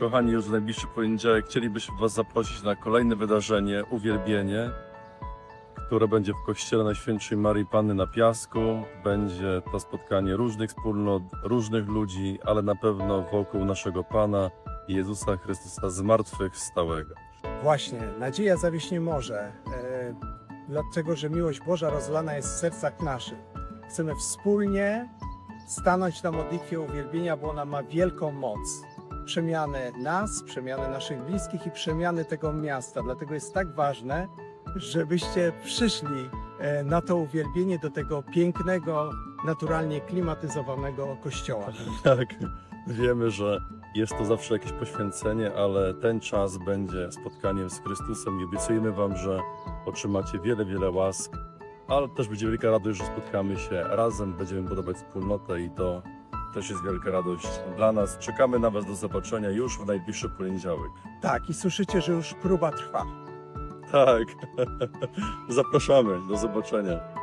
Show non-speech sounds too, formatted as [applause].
kochani, już w najbliższy poniedziałek chcielibyśmy Was zaprosić na kolejne wydarzenie, uwielbienie, które będzie w kościele Najświętszej Marii Panny na Piasku. Będzie to spotkanie różnych wspólnot, różnych ludzi, ale na pewno wokół naszego Pana Jezusa Chrystusa zmartwychwstałego. Właśnie, nadzieja zawieść nie może, e, dlatego że miłość Boża rozlana jest w sercach naszych. Chcemy wspólnie stanąć na modlitwie uwielbienia, bo ona ma wielką moc. Przemiany nas, przemiany naszych bliskich i przemiany tego miasta. Dlatego jest tak ważne, żebyście przyszli e, na to uwielbienie do tego pięknego, naturalnie klimatyzowanego kościoła. [laughs] Tak, wiemy, że jest to zawsze jakieś poświęcenie, ale ten czas będzie spotkaniem z Chrystusem i obiecujemy Wam, że otrzymacie wiele, wiele łask, ale też będzie wielka radość, że spotkamy się razem, będziemy budować wspólnotę i to też jest wielka radość dla nas. Czekamy na Was do zobaczenia już w najbliższy poniedziałek. Tak, i słyszycie, że już próba trwa. Tak, [laughs] zapraszamy, do zobaczenia.